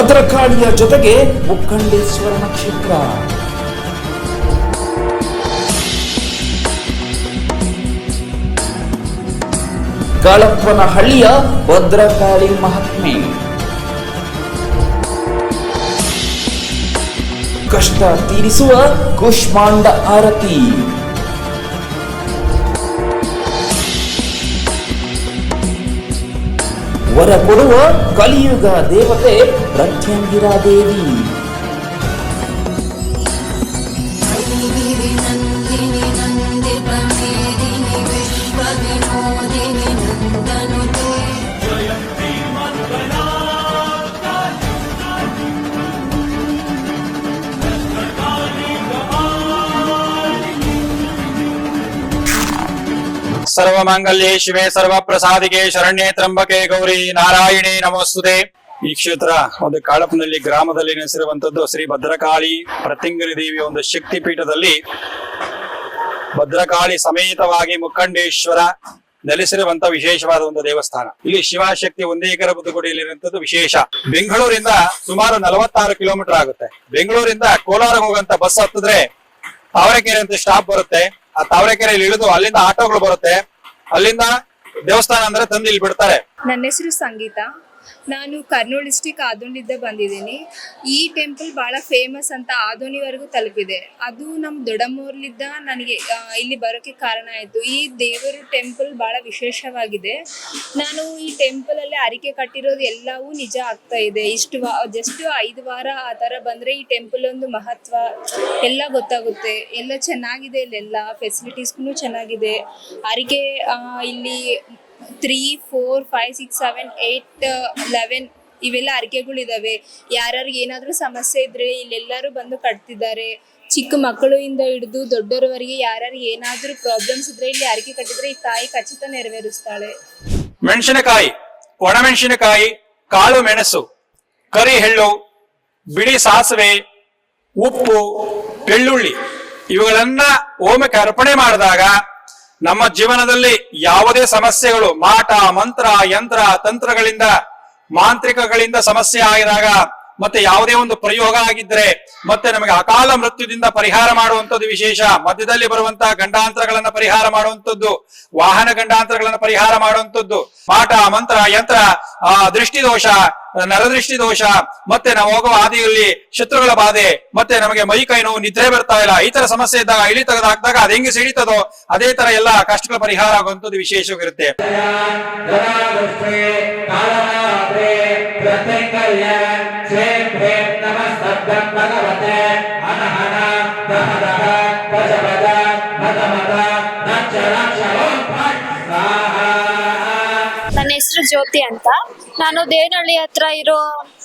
ಭದ್ರಕಾಳಿಯ ಜೊತೆಗೆ ಮುಖಂಡೇಶ್ವರನ ಕ್ಷೇತ್ರ. ಗಾಳಪ್ಪನ ಹಳ್ಳಿಯ ಭದ್ರಕಾಳಿ ಮಹಾತ್ಮೆ. ಕಷ್ಟ ತೀರಿಸುವ ಕುಷ್ಮಾಂಡ ಆರತಿ. ವರ ಕೊಡುವ ಕಲಿಯುಗ ದೇವತೆ ಪ್ರತ್ಯಂಗಿರಾ ದೇವಿ ಸರ್ವಮಾಂಗಲ್ಯೆ ಶಿವೆ ಸರ್ವ ಪ್ರಸಾದಿಗೆ ಶರಣ್ಯ ತ್ರಂಬಕೆ ಗೌರಿ ನಾರಾಯಣಿ ನಮಸ್ತುತೆ. ಈ ಕ್ಷೇತ್ರ ಒಂದು ಕಾಳಪ್ಪನಲ್ಲಿ ಗ್ರಾಮದಲ್ಲಿ ನೆಲೆಸಿರುವಂತದ್ದು ಶ್ರೀ ಭದ್ರಕಾಳಿ ಪ್ರತಿಂಗರಿ ದೇವಿ ಒಂದು ಶಕ್ತಿ ಪೀಠದಲ್ಲಿ ಭದ್ರಕಾಳಿ ಸಮೇತವಾಗಿ ಮುಖಂಡೇಶ್ವರ ನೆಲೆಸಿರುವಂತ ವಿಶೇಷವಾದ ಒಂದು ದೇವಸ್ಥಾನ. ಇಲ್ಲಿ ಶಿವಶಕ್ತಿ ಒಂದೇ ಎಕರೆ ಬುದ್ಧಗುಡಿಯಲ್ಲಿರುವಂತದ್ದು ವಿಶೇಷ. ಬೆಂಗಳೂರಿಂದ ಸುಮಾರು ನಲವತ್ತಾರು ಕಿಲೋಮೀಟರ್ ಆಗುತ್ತೆ. ಬೆಂಗಳೂರಿಂದ ಕೋಲಾರ ಹೋಗಂತ ಬಸ್ ಹತ್ತಿದ್ರೆ ತಾವರೆಕೆರೆ ಅಂತ ಸ್ಟಾಪ್ ಬರುತ್ತೆ. ಆ ತಾವರೆಕೆರೆಯಲ್ಲಿ ಇಳಿದು ಅಲ್ಲಿಂದ ಆಟೋಗಳು ಬರುತ್ತೆ. ಅಲ್ಲಿಂದ ದೇವಸ್ಥಾನ ಅಂದ್ರೆ ತಂದು ಇಲ್ಲಿ ಬಿಡ್ತಾರೆ. ನನ್ನ ಹೆಸರು ಸಂಗೀತ. ನಾನು ಕರ್ನೂಲ್ ಡಿಸ್ಟಿಕ್ ಆದೋನಿಂದ ಬಂದಿದ್ದೀನಿ. ಈ ಟೆಂಪಲ್ ಭಾಳ ಫೇಮಸ್ ಅಂತ ಆದೋನಿವರೆಗೂ ತಲುಪಿದೆ. ಅದು ನಮ್ಮ ದೊಡ್ಡಮ್ಮೂರ್ಲಿದ್ದ ನನಗೆ ಇಲ್ಲಿ ಬರೋಕ್ಕೆ ಕಾರಣ ಆಯಿತು. ಈ ದೇವರು ಟೆಂಪಲ್ ಭಾಳ ವಿಶೇಷವಾಗಿದೆ. ನಾನು ಈ ಟೆಂಪಲಲ್ಲಿ ಅರಿಕೆ ಕಟ್ಟಿರೋದು ಎಲ್ಲವೂ ನಿಜ ಆಗ್ತಾ ಇದೆ. ಇಷ್ಟು ವಾ ಜಸ್ಟ್ ಐದು ವಾರ ಆ ಥರ ಬಂದರೆ ಈ ಟೆಂಪಲ್ ಒಂದು ಮಹತ್ವ, ಎಲ್ಲ ಗೊತ್ತಾಗುತ್ತೆ. ಎಲ್ಲ ಚೆನ್ನಾಗಿದೆ ಇಲ್ಲೆಲ್ಲ ಫೆಸಿಲಿಟೀಸ್ಗೂ ಚೆನ್ನಾಗಿದೆ. ಅರಿಕೆ ಇಲ್ಲಿ three four five six seven eight eleven ಇವೆಲ್ಲ ಅರಿಕೆಗಳಿದಾವೆ. ಯಾರ್ಯಾರಿಗೆ ಏನಾದರೂ ಸಮಸ್ಯೆ ಇದ್ರೆ ಇಲ್ಲೆಲ್ಲರೂ ಬಂದು ಕಟ್ತಿದ್ದಾರೆ. ಚಿಕ್ಕ ಮಕ್ಕಳಿಂದ ಹಿಡಿದು ದೊಡ್ಡವರವರೆಗೆ ಯಾರ್ಯಾರು ಏನಾದರೂ ಪ್ರಾಬ್ಲಮ್ಸ್ ಇದ್ರೆ ಇಲ್ಲಿ ಅರಿಕೆ ಕಟ್ಟಿದ್ರೆ ಈ ತಾಯಿ ಖಚಿತ ನೆರವೇರಿಸ್ತಾಳೆ. ಮೆಣಸಿನಕಾಯಿ, ಒಣಮೆಣಸಿನಕಾಯಿ, ಕಾಳು ಮೆಣಸು, ಕರಿ ಎಳ್ಳು, ಬಿಳಿ ಸಾಸಿವೆ, ಉಪ್ಪು, ಬೆಳ್ಳುಳ್ಳಿ ಇವುಗಳನ್ನ ಓಮಕ್ಕೆ ಅರ್ಪಣೆ ಮಾಡಿದಾಗ ನಮ್ಮ ಜೀವನದಲ್ಲಿ ಯಾವುದೇ ಸಮಸ್ಯೆಗಳು ಮಾಟ, ಮಂತ್ರ, ಯಂತ್ರ, ತಂತ್ರಗಳಿಂದ, ಮಾಂತ್ರಿಕಗಳಿಂದ ಸಮಸ್ಯೆ ಆಗಿದಾಗ ಮತ್ತೆ ಯಾವುದೇ ಒಂದು ಪ್ರಯೋಗ ಆಗಿದ್ರೆ ಮತ್ತೆ ನಮಗೆ ಅಕಾಲ ಮೃತ್ಯುದಿಂದ ಪರಿಹಾರ ಮಾಡುವಂತದ್ದು ವಿಶೇಷ. ಮಧ್ಯದಲ್ಲಿ ಬರುವಂತಹ ಗಂಡಾಂತರಗಳನ್ನು ಪರಿಹಾರ ಮಾಡುವಂತದ್ದು ವಾಹನ ಗಂಡಾಂತರಗಳನ್ನು ಪರಿಹಾರ ಮಾಡುವಂತದ್ದು ಪಾಠ ಮಂತ್ರ, ಯಂತ್ರ ಆ ದೃಷ್ಟಿ ದೋಷ ನರದೃಷ್ಟಿ ದೋಷ ಮತ್ತೆ ನಾವು ಹೋಗುವ ಹಾದಿಯಲ್ಲಿ ಶತ್ರುಗಳ ಬಾಧೆ, ಮತ್ತೆ ನಮಗೆ ಮೈ ಕೈ ನೋವು, ನಿದ್ರೆ ಬರ್ತಾ ಇಲ್ಲ, ಈ ತರ ಸಮಸ್ಯೆ ಇದ್ದಾಗ, ಇಳಿ ತೆಗೆದು ಹಾಕಿದಾಗ ಅದು ಹೆಂಗೆ ಸಿಡಿತದೋ, ಅದೇ ತರ ಎಲ್ಲ ಕಷ್ಟಗಳ ಪರಿಹಾರ ಆಗುವಂತದ್ದು ವಿಶೇಷವಾಗಿರುತ್ತೆ. ನನ್ನ ಹೆಸರು ಜ್ಯೋತಿ ಅಂತ. ನಾನು ದೇನಹಳ್ಳಿ ಹತ್ರ ಇರೋ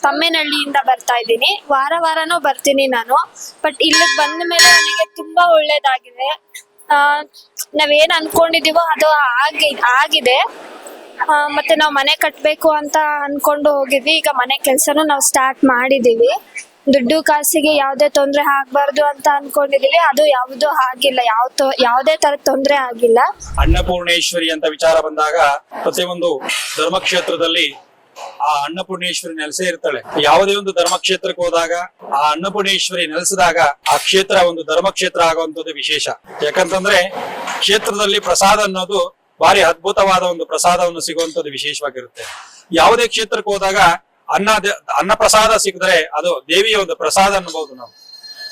ತಮ್ಮೇನಹಳ್ಳಿಯಿಂದ ಬರ್ತಾ ಇದ್ದೀನಿ. ವಾರ ವಾರನೂ ಬರ್ತೀನಿ ನಾನು. ಬಟ್ ಇಲ್ಲಿಗೆ ಬಂದ ಮೇಲೆ ನನಗೆ ತುಂಬಾ ಒಳ್ಳೇದಾಗಿದೆ. ನಾವೇನ್ ಅನ್ಕೊಂಡಿದೀವೋ ಅದು ಆಗಿ, ಆಗಿದೆ. ಮತ್ತೆ ನಾವು ಮನೆ ಕಟ್ಟಬೇಕು ಅಂತ ಅನ್ಕೊಂಡು ಹೋಗಿದ್ವಿ. ಈಗ ಮನೆ ಕೆಲಸನೂ ನಾವು ಸ್ಟಾರ್ಟ್ ಮಾಡಿದೀವಿ. ದುಡ್ಡು ಕಾಸಿಗೆ ಯಾವುದೇ ತೊಂದರೆ ಆಗ್ಬಾರ್ದು ಅಂತ ಅನ್ಕೊಂಡಿದೀವಿ ಅದು ಯಾವುದು ಆಗಿಲ್ಲ. ಯಾವ ಯಾವುದೇ ತರ ತೊಂದರೆ ಆಗಿಲ್ಲ. ಅನ್ನಪೂರ್ಣೇಶ್ವರಿ ಅಂತ ವಿಚಾರ ಬಂದಾಗ ಪ್ರತಿಯೊಂದು ಧರ್ಮಕ್ಷೇತ್ರದಲ್ಲಿ ಆ ಅನ್ನಪೂರ್ಣೇಶ್ವರಿ ನೆಲೆಸೇ ಇರ್ತಾಳೆ. ಯಾವುದೇ ಒಂದು ಧರ್ಮಕ್ಷೇತ್ರಕ್ಕೆ ಹೋದಾಗ, ಆ ಅನ್ನಪೂರ್ಣೇಶ್ವರಿ ನೆಲೆಸಿದಾಗ ಆ ಕ್ಷೇತ್ರ ಒಂದು ಧರ್ಮಕ್ಷೇತ್ರ ಆಗುವಂತದ್ದು ವಿಶೇಷ. ಯಾಕಂತಂದ್ರೆ ಕ್ಷೇತ್ರದಲ್ಲಿ ಪ್ರಸಾದ ಅನ್ನೋದು ಭಾರಿ ಅದ್ಭುತವಾದ ಒಂದು ಪ್ರಸಾದವನ್ನು ಸಿಗುವಂತದ್ದು ವಿಶೇಷವಾಗಿರುತ್ತೆ. ಯಾವುದೇ ಕ್ಷೇತ್ರಕ್ಕೆ ಹೋದಾಗ ಅನ್ನ ಅನ್ನ ಪ್ರಸಾದ ಸಿಕ್ಕಿದ್ರೆ ಅದು ದೇವಿಯ ಒಂದು ಪ್ರಸಾದ ಅನ್ಬಹುದು ನಾವು.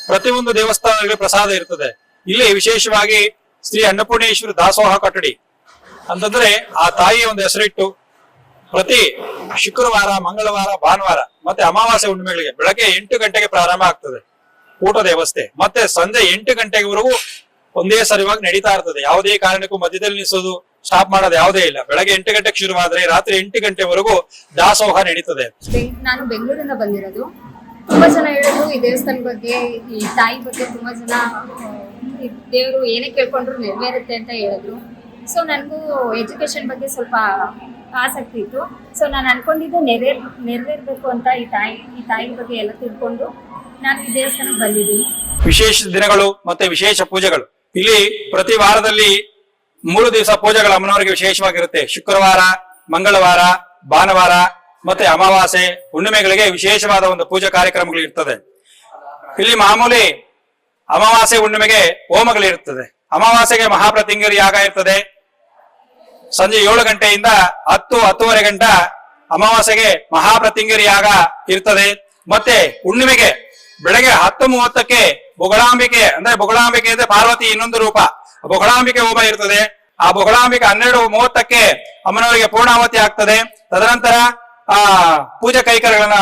ಪ್ರತಿಯೊಂದು ದೇವಸ್ಥಾನಗಳಿಗೆ ಪ್ರಸಾದ ಇರ್ತದೆ. ಇಲ್ಲಿ ವಿಶೇಷವಾಗಿ ಶ್ರೀ ಅನ್ನಪೂರ್ಣೇಶ್ವರಿ ದಾಸೋಹ ಕೊಠಡಿ. ಅಂತಂದ್ರೆ ಆ ತಾಯಿಯ ಒಂದು ಹೆಸರಿಟ್ಟು ಪ್ರತಿ ಶುಕ್ರವಾರ, ಮಂಗಳವಾರ, ಭಾನುವಾರ, ಮತ್ತೆ ಅಮಾವಾಸ್ಯ ಹುಣ್ಣಿಮೆಗಳಿಗೆ ಬೆಳಗ್ಗೆ ಎಂಟು ಗಂಟೆಗೆ ಪ್ರಾರಂಭ ಆಗ್ತದೆ. ಊಟದ ವ್ಯವಸ್ಥೆ. ಮತ್ತೆ ಸಂಜೆ ಎಂಟು ಗಂಟೆವರೆಗೂ ಒಂದೇ ಸರಿವಾಗಿ ನಡೀತಾ ಇರ್ತದೆ. ಯಾವುದೇ ಕಾರಣಕ್ಕೂ ಮಧ್ಯದಲ್ಲಿ ನಿಲ್ಲಿಸೋದು ಸ್ಟಾಪ್ ಮಾಡೋದು ಯಾವುದೇ ಇಲ್ಲ. ಬೆಳಗ್ಗೆ ಎಂಟು ಗಂಟೆಗೆ ಶುರುವಾದ್ರೆ ರಾತ್ರಿ ಎಂಟು ಗಂಟೆವರೆಗೂ ದಾಸೋಹ ನಡೀತದೆ. ನಾನು ಬೆಂಗಳೂರಿಂದ ಬಂದಿರೋದು. ತುಂಬಾ ಜನ ಹೇಳೋದು ಈ ದೇವಸ್ಥಾನ ಬಗ್ಗೆ ಈ ತಾಯಿ ಬಗ್ಗೆ ತುಂಬಾ ಜನ ದೇವರು ಏನೇ ಕೇಳ್ಕೊಂಡ್ರು ನೆರವೇರುತ್ತೆ ಅಂತ ಹೇಳಿದ್ರು. ಸೊ ನನಗೂ ಎಜುಕೇಶನ್ ಬಗ್ಗೆ ಸ್ವಲ್ಪ ಆಸಕ್ತಿ ಇತ್ತು. ಸೊ ನಾನು ಅನ್ಕೊಂಡಿದ್ದು ನೆರವೇರ್ ನೆರವೇರ್ಬೇಕು ಅಂತ ಈ ತಾಯಿ ಈ ತಾಯಿ ಬಗ್ಗೆ ಎಲ್ಲ ತಿಳ್ಕೊಂಡು ನಾನು ಈ ದೇವಸ್ಥಾನಕ್ಕೆ ಬಂದಿದ್ದೀನಿ. ವಿಶೇಷ ದಿನಗಳು ಮತ್ತೆ ವಿಶೇಷ ಪೂಜೆಗಳು. ಇಲ್ಲಿ ಪ್ರತಿ ವಾರದಲ್ಲಿ ಮೂರು ದಿವಸ ಪೂಜೆಗಳು ಅಮ್ಮನವರಿಗೆ ವಿಶೇಷವಾಗಿರುತ್ತೆ. ಶುಕ್ರವಾರ, ಮಂಗಳವಾರ, ಭಾನುವಾರ ಮತ್ತೆ ಅಮಾವಾಸ್ಯೆ, ಹುಣ್ಣಿಮೆಗಳಿಗೆ ವಿಶೇಷವಾದ ಒಂದು ಪೂಜಾ ಕಾರ್ಯಕ್ರಮಗಳು ಇರ್ತದೆ. ಇಲ್ಲಿ ಮಾಮೂಲಿ ಅಮಾವಾಸ್ಯೆ, ಹುಣ್ಣಿಮೆಗೆ ಹೋಮಗಳಿರುತ್ತದೆ. ಅಮಾವಾಸ್ಯೆಗೆ ಮಹಾಪ್ರತಿಂಗರಿ ಯಾಗ ಇರ್ತದೆ. ಸಂಜೆ ಏಳು ಗಂಟೆಯಿಂದ ಹತ್ತು, ಹತ್ತುವರೆ ಗಂಟ ಅಮಾವಾಸ್ಯೆಗೆ ಮಹಾಪ್ರತಿಂಗರಿ ಯಾಗ ಇರ್ತದೆ. ಮತ್ತೆ ಹುಣ್ಣಿಮೆಗೆ ಬೆಳಗ್ಗೆ ಹತ್ತು ಮೂವತ್ತಕ್ಕೆ ಬೊಗಳಾಂಬಿಕೆ ಅಂದ್ರೆ ಬೊಗಳಾಂಬಿಕೆ ಅಂದ್ರೆ ಪಾರ್ವತಿ ಇನ್ನೊಂದು ರೂಪ. ಬೊಗಳಾಂಬಿಕೆ ಹೋಮ ಇರ್ತದೆ. ಆ ಬಹುಳಾಂಬಿಕೆ ಹನ್ನೆರಡು ಮೂವತ್ತಕ್ಕೆ ಅಮ್ಮನವರಿಗೆ ಪೂರ್ಣಾವತಿ ಆಗ್ತದೆ. ತದನಂತರ, ಆ, ಪೂಜೆ ಕೈಕರ್ಯಗಳನ್ನ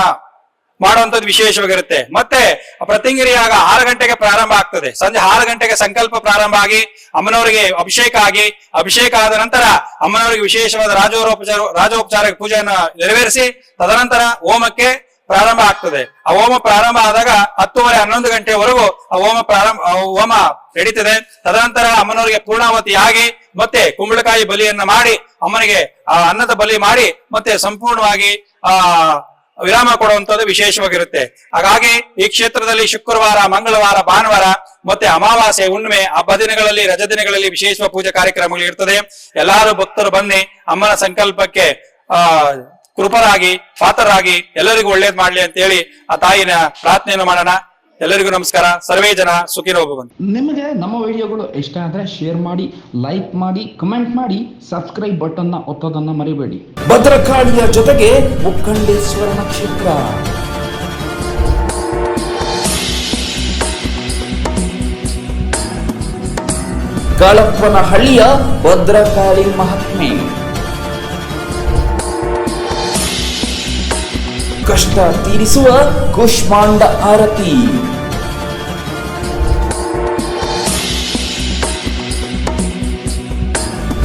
ಮಾಡುವಂತದ್ದು ವಿಶೇಷವಾಗಿರುತ್ತೆ. ಮತ್ತೆ ಪ್ರತಿಂಗಿರಿಯಾಗ ಆರು ಗಂಟೆಗೆ ಪ್ರಾರಂಭ ಆಗ್ತದೆ. ಸಂಜೆ ಆರು ಗಂಟೆಗೆ ಸಂಕಲ್ಪ ಪ್ರಾರಂಭ ಆಗಿ ಅಮ್ಮನವರಿಗೆ ಅಭಿಷೇಕ ಆಗಿ, ಅಭಿಷೇಕ ಆದ ನಂತರ ಅಮ್ಮನವರಿಗೆ ವಿಶೇಷವಾದ ರಾಜೋಪಚಾರ ರಾಜೋಪಚಾರ ಪೂಜೆಯನ್ನು ನೆರವೇರಿಸಿ, ತದನಂತರ ಹೋಮಕ್ಕೆ ಪ್ರಾರಂಭ ಆಗ್ತದೆ. ಆ ಹೋಮ ಪ್ರಾರಂಭ ಆದಾಗ ಹತ್ತುವರೆ ಹನ್ನೊಂದು ಗಂಟೆವರೆಗೂ ಆ ಹೋಮ ಪ್ರಾರಂಭ ಹೋಮ ನಡೀತದೆ ತದನಂತರ ಅಮ್ಮನವರಿಗೆ ಪೂರ್ಣಾವತಿಯಾಗಿ ಮತ್ತೆ ಕುಂಬಳಕಾಯಿ ಬಲಿಯನ್ನ ಮಾಡಿ, ಅಮ್ಮನಿಗೆ, ಆ, ಅನ್ನದ ಬಲಿ ಮಾಡಿ, ಮತ್ತೆ ಸಂಪೂರ್ಣವಾಗಿ, ಆ, ವಿರಾಮ ಕೊಡುವಂತದ್ದು ವಿಶೇಷವಾಗಿರುತ್ತೆ. ಹಾಗಾಗಿ ಈ ಕ್ಷೇತ್ರದಲ್ಲಿ ಶುಕ್ರವಾರ, ಮಂಗಳವಾರ, ಭಾನುವಾರ ಮತ್ತೆ ಅಮಾವಾಸ್ಯೆ, ಹುಣ್ಣಿಮೆ, ಹಬ್ಬ ದಿನಗಳಲ್ಲಿ, ರಜ ದಿನಗಳಲ್ಲಿ ವಿಶೇಷ ಪೂಜಾ ಕಾರ್ಯಕ್ರಮಗಳು ಇರ್ತದೆ. ಎಲ್ಲಾರು ಭಕ್ತರು ಬನ್ನಿ, ಅಮ್ಮನ ಸಂಕಲ್ಪಕ್ಕೆ, ಆ, ಕೃಪರಾಗಿ, ಪಾತ್ರರಾಗಿ ಎಲ್ಲರಿಗೂ ಒಳ್ಳೇದ್ ಮಾಡ್ಲಿ ಅಂತ ಹೇಳಿ ಆ ತಾಯಿನ ಪ್ರಾರ್ಥನೆಯನ್ನು ಮಾಡೋಣ. ಎಲ್ಲರಿಗೂ ನಮಸ್ಕಾರ. ಸರ್ವೇ ಜನ ಸುಖಿನೋ ಭವಂತು. ನಿಮಗೆ ನಮ್ಮ ವಿಡಿಯೋಗಳು ಇಷ್ಟ ಆದ್ರೆ ಶೇರ್ ಮಾಡಿ ಲೈಕ್ ಮಾಡಿ ಕಮೆಂಟ್ ಮಾಡಿ ಸಬ್ಸ್ಕ್ರೈಬ್ ಬಟನ್ನ ಒತ್ತೋದನ್ನ ಮರಿಬೇಡಿ. ಭದ್ರಕಾಳಿಯ ಜೊತೆಗೆ ಮುಕ್ಕಂಡೇಶ್ವರ ನಕ್ಷತ್ರ ಗಾಳಪ್ಪನ ಹಳ್ಳಿಯ ಭದ್ರಕಾಳಿ ಮಹಾತ್ಮೆ. ಕಷ್ಟ ತೀರಿಸುವ ಕುಷ್ಮಾಂಡ ಆರತಿ.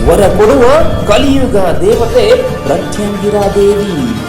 ವರ ಕೊಡುವ ಕಲಿಯುಗ ದೇವತೆ ಪ್ರತ್ಯಂಗಿರಾ ದೇವಿ.